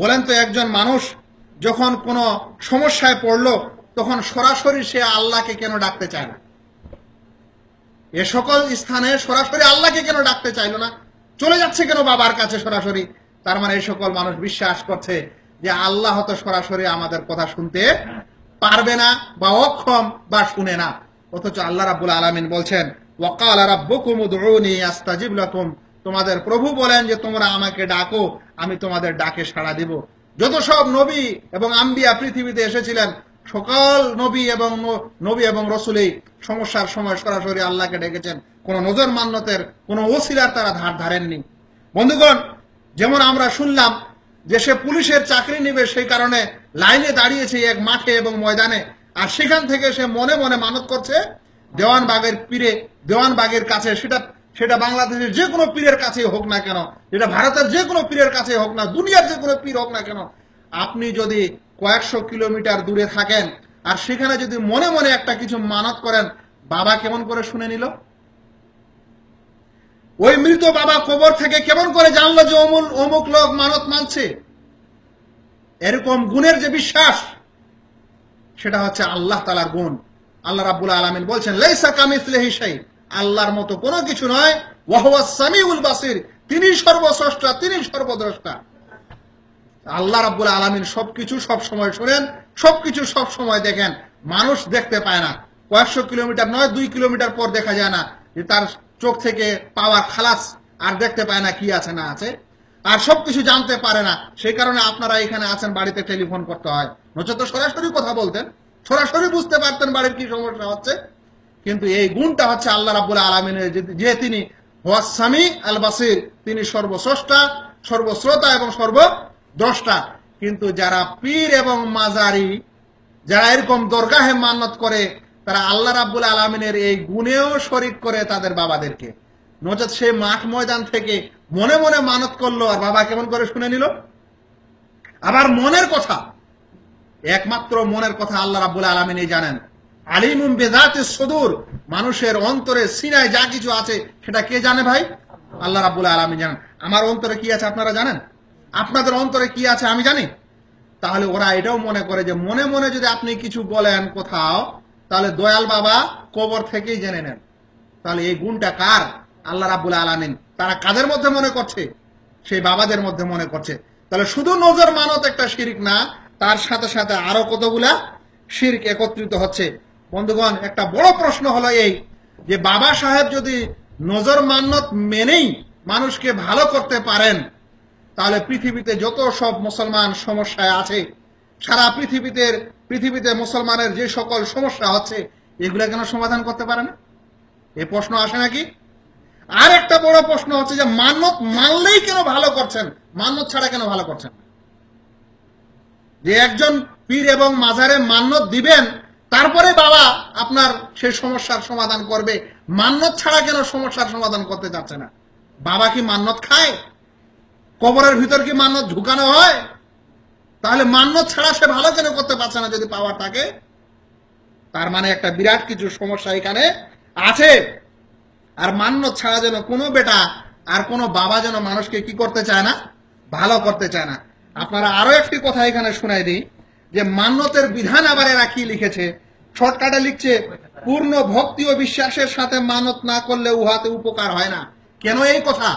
বলেন তো একজন মানুষ যখন কোনো সমস্যায় পড়ল, তখন সরাসরি সে আল্লাহকে কেন ডাকতে চায় না? এ সকল স্থানে সরাসরি আল্লাহকে কেন ডাকতে চাইলো না? চলে যাচ্ছে কেন বাবার কাছে সরাসরি? তার মানে এই সকল মানুষ বিশ্বাস করছে যে আল্লাহ তো সরাসরি আমাদের কথা শুনতে পারবে না, বা অক্ষম, বা শুনে না। অথচ আল্লাহ রাব্বুল আলামিন বলছেন ওয়াকাল রাব্বুকুম উদউনি আস্তাজিব লাকুম। তোমাদের প্রভু বলেন যে, তোমরা আমাকে ডাকো, আমি তোমাদের ডাকে সাড়া দিব। যত সব নবী এবং আম্বিয়া পৃথিবীতে এসেছিলেন, সকল নবী এবং নবী এবং রসুলেই সমস্যার সময় সরাসরি আল্লাহকে ডেকেছেন। কোন নজর মান্যতের, কোন ওসিলার তারা ধার ধারেননি। বন্ধুগণ, যেমন আমরা শুনলাম যে সে পুলিশের চাকরি নেবে সেই কারণে লাইনে দাঁড়িয়েছে এক মাঠে এবং ময়দানে, আর সেখান থেকে সে মনে মনে মানত করছে, দেওয়ানবাগের পীরে, দেওয়ানবাগের কাছে সেটা সেটা বাংলাদেশের যে কোনো পীরের কাছেই হোক না কেন যেটা ভারতের যে কোনো পীরের কাছে হোক না, দুনিয়ার যে কোনো পীর হোক না কেন, আপনি যদি কয়েকশো কিলোমিটার দূরে থাকেন আর সেখানে যদি মনে মনে একটা কিছু মানত করেন, বাবা কেমন করে শুনে নিল? ওই মৃত বাবা কবর থেকে কেমন করে জানলো যে অমুল, অমুক লোক মানত মানছে? এরকম গুণের যে বিশ্বাস, সেটা হচ্ছে আল্লাহ তালার গুণ। আল্লাহ রাব্বুল আলামিন বলছেন, লাইসা কামিসলিহি শাই আল্লাহর মতো কোনো কিছু নয়। ওয়াহুয়া সামিউল বাসির। তিনি সর্বস্রষ্টা, তিনি সর্বদ্রষ্টা। আল্লাহ রাব্বুল আলামিন সবকিছু সব সময় শুনেন, সবকিছু সব সময় দেখেন। মানুষ দেখতে পায় না। কয়েকশো কিলোমিটার নয়, দুই কিলোমিটার পর দেখা যায় না যে তার চোখ থেকে পাওয়ার খালাস আর দেখতে পায় না কি আছে, না আছে। আর সবকিছু জানতে পারে না। সেই কারণে আপনারা এখানে আছেন, বাড়িতে টেলিফোন করতে হয়। নচেত সরাসরি কথা বলতেন। সরাসরি বুঝতে পারতেন বাড়ির কি সমস্যা হচ্ছে। কিন্তু এই গুণটা হচ্ছে আল্লাহ রাবুল আলমিনের যে- তিনি হোয়াসামি আল বাসির তিনি সর্বস্রষ্টা, সর্বশ্রোতা এবং সর্বদ্রষ্টা। কিন্তু যারা পীর এবং মাজারি, যারা এরকম দরগাহে মান্নত করে, তারা আল্লাহ রাব্বুল আলমিনের এই গুণেও শরিক করে তাদের বাবাদেরকে। নচেত সে মাঠ ময়দান থেকে মনে মনে মানত করল আর বাবা কেমন করে শুনে নিল? আবার মনের কথা। একমাত্র মনের কথা আল্লাহ রাব্বুল আলমিনই জানেন। আলিমুম বেদাতে সদুর। মানুষের অন্তরে সিনায় যা কিছু আছে, সেটা কে জানে ভাই? আল্লাহ রাব্বুল আলমিন জানেন। আমার অন্তরে কি আছে আপনারা জানেন? আপনাদের অন্তরে কি আছে আমি জানি? তাহলে ওরা এটাও মনে করে যে মনে মনে যদি আপনি কিছু বলেন কোথাও, তাহলে দয়াল বাবা কবর থেকেই জেনে নেন। তাহলে এই গুণটা কার? আল্লাহ রাব্বুল আলমিন। তারা কাদের মধ্যে মনে করছে? সেই বাবাদের মধ্যে মনে করছে। তাহলে শুধু নজর মানত একটা শিরিক না, তার সাথে সাথে আরও কতগুলা শিরক একত্রিত হচ্ছে? বন্ধুগণ, একটা বড় প্রশ্ন হলো এই যে বাবা সাহেব যদি নজর মান্নত মেনেই মানুষকে ভালো করতে পারেন, তাহলে পৃথিবীতে যত সব মুসলমান সমস্যায় আছে, সারা পৃথিবীতে পৃথিবীতে মুসলমানের যে সকল সমস্যা হচ্ছে, এগুলা কেন সমাধান করতে পারে না? এই প্রশ্ন আসে নাকি? আর একটা বড় প্রশ্ন হচ্ছে যে মান্যত মানলেই কেন ভালো করছেন? মান্যত ছাড়া কেন ভালো করছেন? যে একজন পীর এবং মাজারে মান্যত দিবেন তারপরে বাবা আপনার সেই সমস্যার সমাধান করবে। মান্যত ছাড়া কেন সমস্যার সমাধান করতে যাচ্ছে না? বাবা কি মান্যত খায়? কবরের ভিতর কি মান্যত ঢুকানো হয়? তাহলে মান্যত ছাড়া সে ভালো কেন করতে পারছে না যদি পাওয়ার থাকে? তার মানে একটা বিরাট কিছু সমস্যা এখানে আছে। আর মান্যত ছাড়া যেন কোনো বেটা আর কোনো বাবা যেন মানুষকে কি করতে চায় না? ভালো করতে চায় না। আপনারা আরও একটি কথা এখানে শুনাই দিই। যে মান্যতের বিধান আবার এরা কি লিখেছে? শর্টকাটে লিখছে, পূর্ণ ভক্তি ও বিশ্বাসের সাথে মানত না করলে উহাতে উপকার হয় না। কেন এই কথা?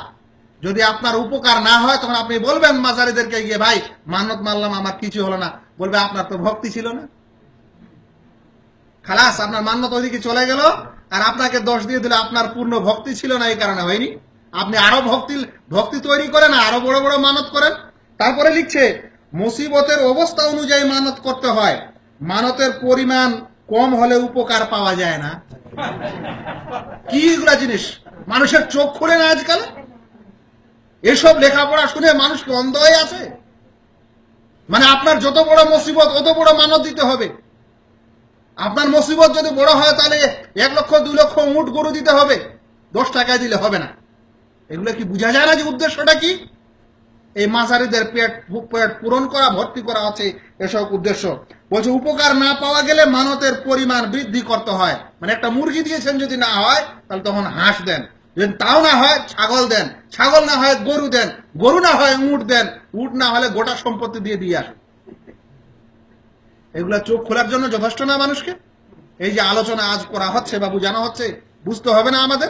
যদি আপনার উপকার না হয়, তখন আপনি বলবেন মাজারিদেরকে গিয়ে, ভাই মানত মানলাম আমার কিছু হলো না। বলবে, আপনার তো ভক্তি ছিল না। খালাস, আপনার মান্যত ওইদিকে চলে গেল, আর আপনাকে দোষ দিয়ে দিলে, আপনার পূর্ণ ভক্তি ছিল না, এই কারণে হয়নি। আপনি আরও ভক্তি ভক্তি তৈরি করেন, আরও বড় বড় মানত করেন। তারপরে লিখছে মুসিবতের অবস্থা অনুযায়ী মানত করতে হয়। মানতের পরিমাণ কম হলে উপকার পাওয়া যায় না। কি এগুলা জিনিস? মানুষের চোখ খুলে না আজকাল? এসব লেখাপড়া শুনে মানুষ কি অন্ধ হয়ে আছে? মানে আপনার যত বড় মুসিবত, অত বড় মানত দিতে হবে। আপনার মুসিবত যদি বড় হয়, তাহলে এক লক্ষ দুই লক্ষ উট গরু দিতে হবে। দশ টাকায় দিলে হবে না। এগুলো কি বোঝা যায় না যে উদ্দেশ্যটা কি? এই মাঝারিদের পেট পেট পূরণ করা, ভর্তি করা আছে এসব উদ্দেশ্য। বলছে, উপকার না পাওয়া গেলে মানতের পরিমাণ বৃদ্ধি করতে হয়। মানে একটা মুরগি দিয়েছেন যদি না হয়, তাহলে তখন হাঁস দেন। যদি তাও না হয়, ছাগল দেন। ছাগল না হয়, গরু দেন। গরু না হয়, উট দেন। উট না হলে গোটা সম্পত্তি দিয়ে দিয়ে আসেন এগুলা চোখ খোলার জন্য যথেষ্ট না মানুষকে? এই যে আলোচনা আজ করা হচ্ছে বা বোঝানো হচ্ছে, বুঝতে হবে না আমাদের?